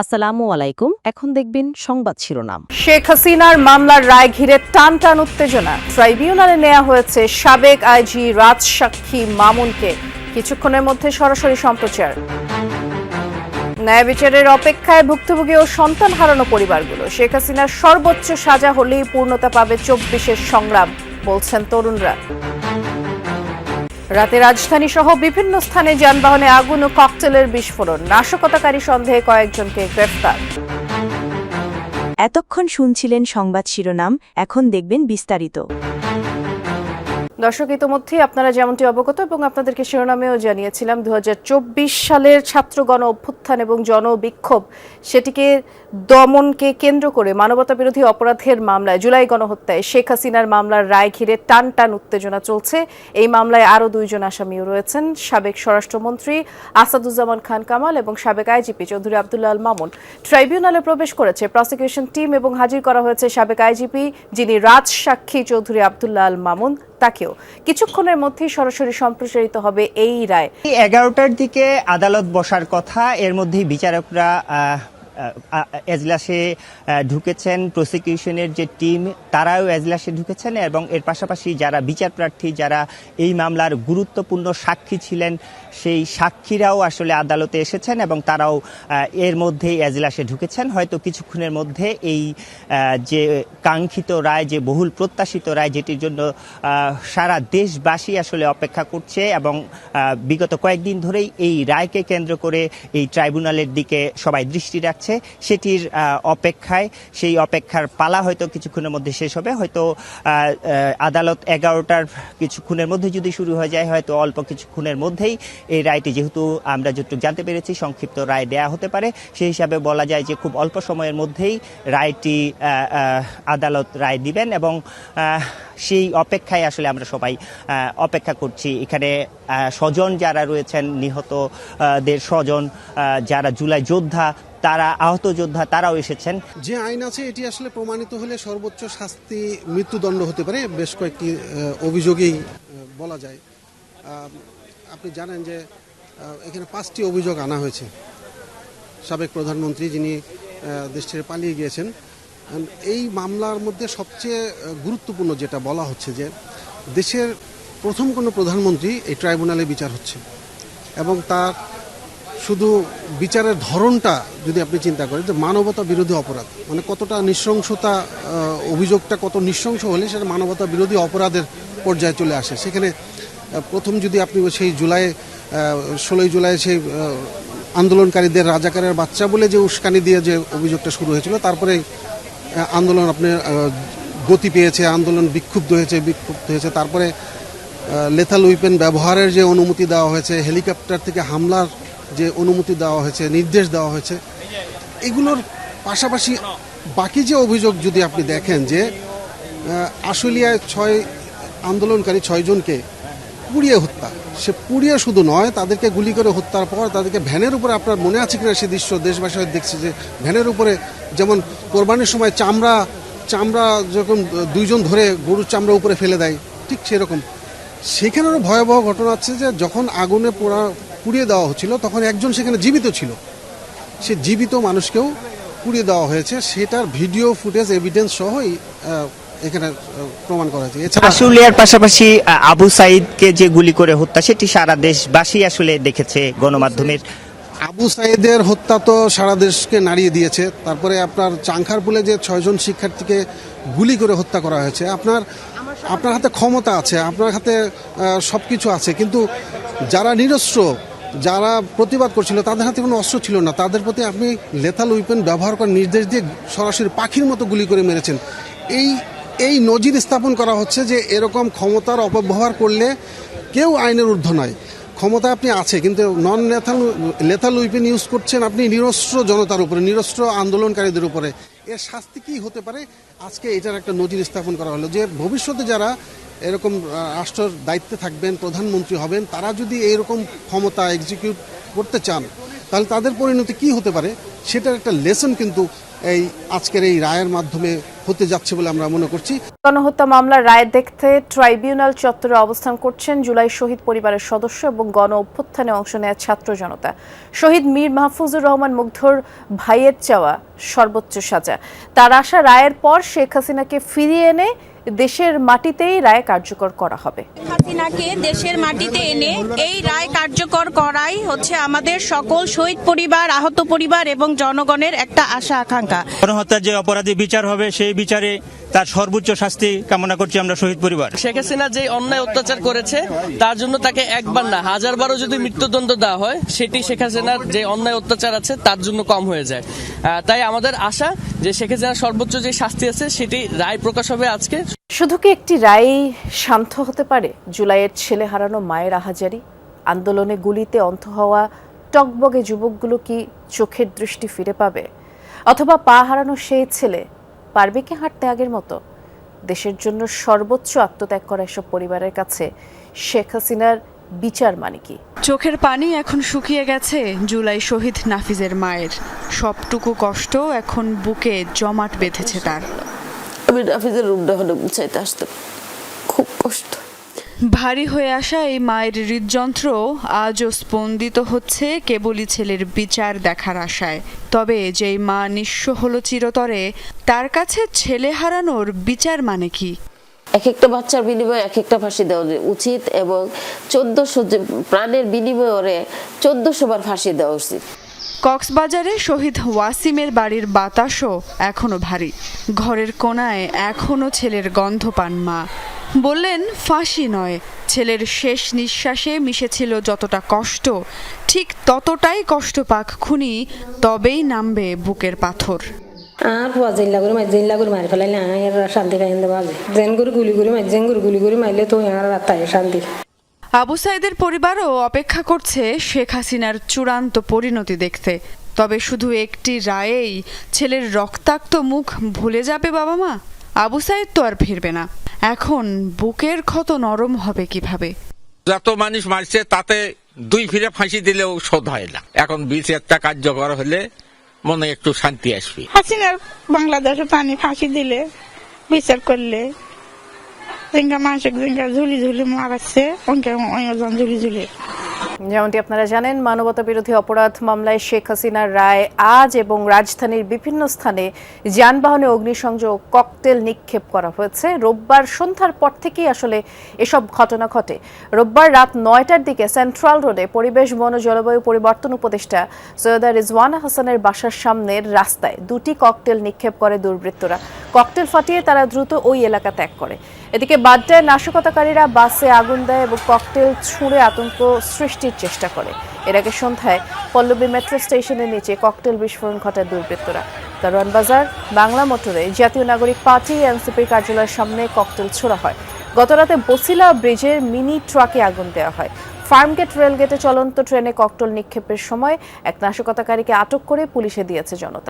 আসসালামু আলাইকুম। এখন দেখবেন সংবাদ শিরোনাম। শেখ হাসিনার মামলার রায় ঘিরে টান টান উত্তেজনা। ট্রাইব্যুনালে নেওয়া হয়েছে সাবেক আইজি রাজ সাক্ষী মামুনকে। কিছুক্ষণের মধ্যে সরাসরি সম্প্রচার। ন্যায় বিচারের অপেক্ষায় ভুক্তভোগী ও সন্তান হারানো পরিবারগুলো। শেখ হাসিনার সর্বোচ্চ সাজা হলেই পূর্ণতা পাবে চব্বিশের সংগ্রাম, বলছেন তরুণরা। রাতে রাজধানী সহ বিভিন্ন স্থানে যানবাহনে আগুন ও ককটেলের বিস্ফোরণ। নাশকতাকারী সন্দেহে কয়েকজনকে গ্রেফতার। এতক্ষণ শুনছিলেন সংবাদ শিরোনাম, এখন দেখবেন বিস্তারিত। দর্শক, ইতোমধ্যেই আপনারা যেমনটি অবগত এবং আপনাদেরকে শিরোনামেও জানিয়েছিলাম, দুহাজার চব্বিশ সালের ছাত্র গণ অভ্যুত্থান এবং জনবিক্ষোভ সেটিকে দমনকে কেন্দ্র করে মানবতা বিরোধী অপরাধের মামলায়, জুলাই গণহত্যায় শেখ হাসিনার মামলার রায় ঘিরে টান টান উত্তেজনা চলছে। এই মামলায় আরও দুইজন আসামিও রয়েছেন, সাবেক স্বরাষ্ট্রমন্ত্রী আসাদুজ্জামান খান কামাল এবং সাবেক আইজিপি চৌধুরী আবদুল্লাহ আল মামুন। ট্রাইব্যুনালে প্রবেশ করেছে প্রসিকিউশন টিম এবং হাজির করা হয়েছে সাবেক আইজিপি যিনি রাজ সাক্ষী চৌধুরী আবদুল্লাহ আল মামুন। তাকেও। কিছুক্ষণের মধ্যেই সরাসরি সম্প্রসারিত হবে এই রায়। এগারোটার দিকে আদালত বসার কথা, এর মধ্যেই বিচারকরা এজলাসে ঢুকেছেন প্রসিকিউশনের যে টিম তারাও এজলাসে ঢুকেছেন এবং এর পাশাপাশি যারা বিচার প্রার্থী, যারা এই মামলার গুরুত্বপূর্ণ সাক্ষী ছিলেন, সেই সাক্ষীরাও আসলে আদালতে এসেছেন এবং তারাও এর মধ্যেই এজলাসে ঢুকেছেন। হয়তো কিছুক্ষণের মধ্যে এই যে কাঙ্ক্ষিত রায়, যে বহুল প্রত্যাশিত রায়, যেটির জন্য সারা দেশবাসী আসলে অপেক্ষা করছে এবং বিগত কয়েকদিন ধরেই এই রায়কে কেন্দ্র করে এই ট্রাইব্যুনালের দিকে সবাই দৃষ্টি রাখছে। সেটির অপেক্ষায়। সেই অপেক্ষার পালা হয়তো কিছুক্ষণের মধ্যে শেষ হবে। হয়তো আদালত এগারোটার কিছুক্ষণের মধ্যে যদি শুরু হয়ে যায়, হয়তো অল্প কিছুক্ষণের মধ্যেই এই রায়টি, যেহেতু আমরা যতটুকু জানতে পেরেছি, সংক্ষিপ্ত রায় দেয়া হতে পারে। সেই হিসাবে বলা যায় যে খুব অল্প সময়ের মধ্যেই রায়টি আদালত রায় দিবেন এবং সেই অপেক্ষায় আসলে আমরা সবাই অপেক্ষা করছি। এখানে স্বজন যারা রয়েছেন, নিহতদের স্বজন যারা জুলাই যোদ্ধা তারা আহত যোদ্ধা তারাও এসেছেন। যে আইন আছে, এটি আসলে প্রমাণিত হলে সর্বোচ্চ শাস্তি মৃত্যুদণ্ড হতে পারে, বেশ কয়েকটি অভিযোগেই বলা যায়। আপনি জানেন যে এখানে পাঁচটি অভিযোগ আনা হয়েছে। সাবেক প্রধানমন্ত্রী যিনি দেশ ছেড়ে পালিয়ে গিয়েছেন এই মামলার মধ্যে সবচেয়ে গুরুত্বপূর্ণ যেটা বলা হচ্ছে যে, দেশের প্রথম কোনো প্রধানমন্ত্রী এই ট্রাইব্যুনালে বিচার হচ্ছে এবং তার শুধু বিচারের ধরনটা যদি আপনি চিন্তা করেন, যে মানবতা বিরোধী অপরাধ মানে কতটা নৃশংসতা অভিযোগটা কত নৃশংস হলে সেটা মানবতা বিরোধী অপরাধের পর্যায়ে চলে আসে। সেখানে প্রথম যদি আপনি সেই জুলাই ষোলোই জুলাই সেই আন্দোলনকারীদের রাজাকারের বাচ্চা বলে যে উস্কানি দিয়ে যে অভিযোগটা শুরু হয়েছিল, তারপরে আন্দোলন আপনি গতি পেয়েছে, আন্দোলন বিক্ষুব্ধ হয়েছে বিক্ষুব্ধ হয়েছে, তারপরে লেথাল উইপেন ব্যবহারের যে অনুমতি দেওয়া হয়েছে, হেলিকপ্টার থেকে হামলার যে অনুমতি দেওয়া হয়েছে, নির্দেশ দেওয়া হয়েছে, এগুলোর পাশাপাশি বাকি যে অভিযোগ যদি আপনি দেখেন যে আশুলিয়ায় ছয় আন্দোলনকারী ছয়জনকে পুড়িয়ে হত্যা, সে পুড়িয়ে শুধু নয়, তাদেরকে গুলি করে হত্যার পর তাদেরকে ভ্যানের উপরে আপনার মনে আছে কিনা সে দৃশ্য দেশবাসী দেখছে যে, ভ্যানের উপরে যেমন কোরবানির সময় চামড়া চামড়া যখন দুইজন ধরে গরুর চামড়া উপরে ফেলে দেয়, ঠিক সেরকম। সেখানেরও ভয়াবহ ঘটনা আছে যে, যখন আগুনে পোড়া পুড়িয়ে দেওয়া হচ্ছিল তখন একজন সেখানে জীবিত ছিল। সে জীবিত মানুষকেও পুড়িয়ে দেওয়া হয়েছে। সেটার ভিডিও ফুটেজ এভিডেন্স সহই এখানে প্রমাণ করা হয়েছে। এছাড়া আশুলিয়ার পাশাপাশি আবু সাইদকে যে গুলি করে হত্যা সেটি সারা দেশবাসী আসলে দেখেছে গণমাধ্যমের। আবু সাইদের হত্যা তো সারা দেশকে নাড়িয়ে দিয়েছে। তারপরে আপনার চাংখারপুলে যে ছয়জন শিক্ষার্থীকে গুলি করে হত্যা করা হয়েছে আপনার আপনার হাতে ক্ষমতা আছে আপনার হাতে সব কিছু আছে। কিন্তু যারা নিরস্ত্র যারা প্রতিবাদ করছিল, তাদের হাতে কোনো অস্ত্র ছিল না। তাদের প্রতি আপনি লেথাল উইপেন ব্যবহার করার নির্দেশ দিয়ে সরাসরি পাখির মতো গুলি করে মেরেছেন। এই এই নজির স্থাপন করা হচ্ছে যে এরকম ক্ষমতার অপব্যবহার করলে কেউ আইনের ঊর্ধ্ব নয়। ক্ষমতা আপনি আছে, কিন্তু non lethal lethal weapon use করছেন আপনি নিরস্ত্র জনতার উপরে, নিরস্ত্র আন্দোলনকারীদের উপরে। এর শাস্তি কি হতে পারে? আজকে এটার একটা নজির স্থাপন করা হলো যে ভবিষ্যতে যারা এরকম রাষ্ট্রের দায়িত্বে থাকবেন, প্রধানমন্ত্রী হবেন, তারা যদি এইরকম ক্ষমতা এক্সিকিউট করতে চান, তাহলে তাদের পরিণতি কি হতে পারে? সেটার একটা লেসন কিন্তু এই আজকের এই রায়ের মাধ্যমে হতে যাচ্ছে বলে আমরা মনে করছি। গণহত্যা মামলার রায় দেখতে ট্রাইব্যুনাল চত্বরে অবস্থান করছেন জুলাই শহীদ পরিবারের সদস্য এবং গণ অভ্যুত্থানে অংশ নেয় ছাত্র জনতা। শহীদ মীর মাহফুজুর রহমান মুগ্ধর ভাইয়ের চাওয়া সর্বোচ্চ সাজা। তার আশা রায়ের পর শেখ হাসিনাকে ফিরিয়ে এনে দেশের মাটিতেই রায় কার্যকর করা হবে। হাসিনাকে দেশের মাটিতে এনে এই রায় কার্যকর করাই হচ্ছে আমাদের সকল শহীদ পরিবার আহত পরিবার এবং জনগণের একটা আশা আকাঙ্ক্ষা। গণহত্যার যে অপরাধী বিচার হবে সেই বিচারে তার সর্বোচ্চ শাস্তি কামনা করছি আমরা শহীদ পরিবার। শেখ হাসিনা যে অন্যায় অত্যাচার করেছে তার জন্য তাকে একবার না হাজার বারো যদি মৃত্যুদণ্ড দেওয়া হয় সেটি শেখ হাসিনার যে অন্যায় অত্যাচার আছে তার জন্য কম হয়ে যায়। আহ, তাই আমাদের আশা যে শেখ হাসিনার সর্বোচ্চ যে শাস্তি আছে সেটি রায় প্রকাশ হবে আজকে। শুধু কি একটি রায় শান্ত হতে পারে? জুলাইয়ের ছেলে হারানো মায়ের আহাজারি, আন্দোলনে গুলিতে অন্ত হওয়া টকবগে যুবকগুলো কি চোখের দৃষ্টি ফিরে পাবে? অথবা পা হারানো সেই ছেলে পারবে কি হাঁটতে আগের মতো? দেশের জন্য সর্বোচ্চ আত্মত্যাগ করা এসব পরিবারের কাছে শেখ হাসিনার বিচার মানে কি? চোখের পানি এখন শুকিয়ে গেছে জুলাই শহীদ নাফিজের মায়ের। সবটুকু কষ্ট এখন বুকে জমাট বেঁধেছে তার। আমি নাফিজের রুমটা হলে আসতাম খুব কষ্ট। ভারী হয়ে আসা এই মায়ের হৃদযন্ত্র আজও স্পন্দিত হচ্ছে কেবলই ছেলের বিচার দেখার আশায়। তবে যেই মা নিঃস্ব হলো চিরতরে তার কাছে ছেলে হারানোর বিচার মানে কি? এক একটা বাচ্চার বিনিময়ে এক একটা ফাঁসি দেওয়া উচিত এবং চোদ্দশো প্রাণের বিনিময়ে ওরে চোদ্দশো বার ফাঁসি দেওয়া উচিত। কক্সবাজারে শহীদ ওয়াসিমের বাড়ির বাতাসও এখনও ভারী। ঘরের কোনায় এখনও ছেলের গন্ধ পান মা। বললেন, ফাঁসি নয়। ছেলের শেষ নিঃশ্বাসে মিশেছিল যতটা কষ্ট, ঠিক ততটাই কষ্ট পাক খুনি তবেই নামবে বুকের পাথর। আর পুয়া জিল্লা করে মারি জিল্লা করে মারি ফেলাইলে আর শান্তি পাই বাজে জেন করে গুলি করে মারি জেন করে গুলি করে মারলে তো আর তাই শান্তি আবু সাইদের পরিবারও অপেক্ষা করছে শেখ হাসিনার চূড়ান্ত পরিণতি দেখতে। তবে শুধু একটি রায়েই ছেলের রক্তাক্ত মুখ ভুলে যাবে বাবা মা? আবু সাইদ তো আর ফিরবে না। এখন বুকের ক্ষত নরম হবে কীভাবে? যত মানুষ মারছে তাতে দুই ফিরে ফাঁসি দিলেও শোধ হয় না। এখন বিচারটা কার্যকর হলে মনে একটু শান্তি আসবে। হাসিনার বাংলাদেশে পানি ফাঁসি দিলে, বিচার করলে, জিঙ্গা মানুষ জিঙ্গা ঝুলি ঝুলি মারাচ্ছে অজন ঝুলি ঝুলি। যেমনটি আপনারা জানেন মানবতা বিরোধী অপরাধ মামলায় শেখ হাসিনার রায় আজ এবং রাজধানীর বিভিন্ন স্থানে যানবাহনে অগ্নিসংযোগ, ককটেল নিক্ষেপ করা হয়েছে। রোববার সন্ধ্যার পর থেকেই আসলে এসব ঘটনা ঘটে। রোববার রাত নয়টার দিকে সেন্ট্রাল রোডে পরিবেশ, বন জলবায়ু পরিবর্তন উপদেষ্টা সৈয়দা রিজওয়ানা হাসানের বাসার সামনের রাস্তায় দুটি ককটেল নিক্ষেপ করে দুর্বৃত্তরা। ককটেল ফাটিয়ে তারা দ্রুত ওই এলাকা ত্যাগ করে। এদিকে বাড্ডায় নাশকতাকারীরা বাসে আগুন দেয় এবং ককটেল ছুঁড়ে আতঙ্ক সৃষ্টির চেষ্টা করে। এর আগে সন্ধ্যায় পল্লবী মেট্রো স্টেশনের নিচে ককটেল বিস্ফোরণ ঘটায় দুর্বৃত্তরা। কারওয়ান বাজার, বাংলা মোটরে জাতীয় নাগরিক পার্টি এনসিপির কার্যালয়ের সামনে ককটেল ছোড়া হয়। গতরাতে বসিলা ব্রিজের মিনি ট্রাকে আগুন দেওয়া হয়। ফার্মগেট রেলগেটে চলন্ত ট্রেনে ককটেল নিক্ষেপের সময় এক নাশকতাকারীকে আটক করে পুলিশে দিয়েছে জনতা।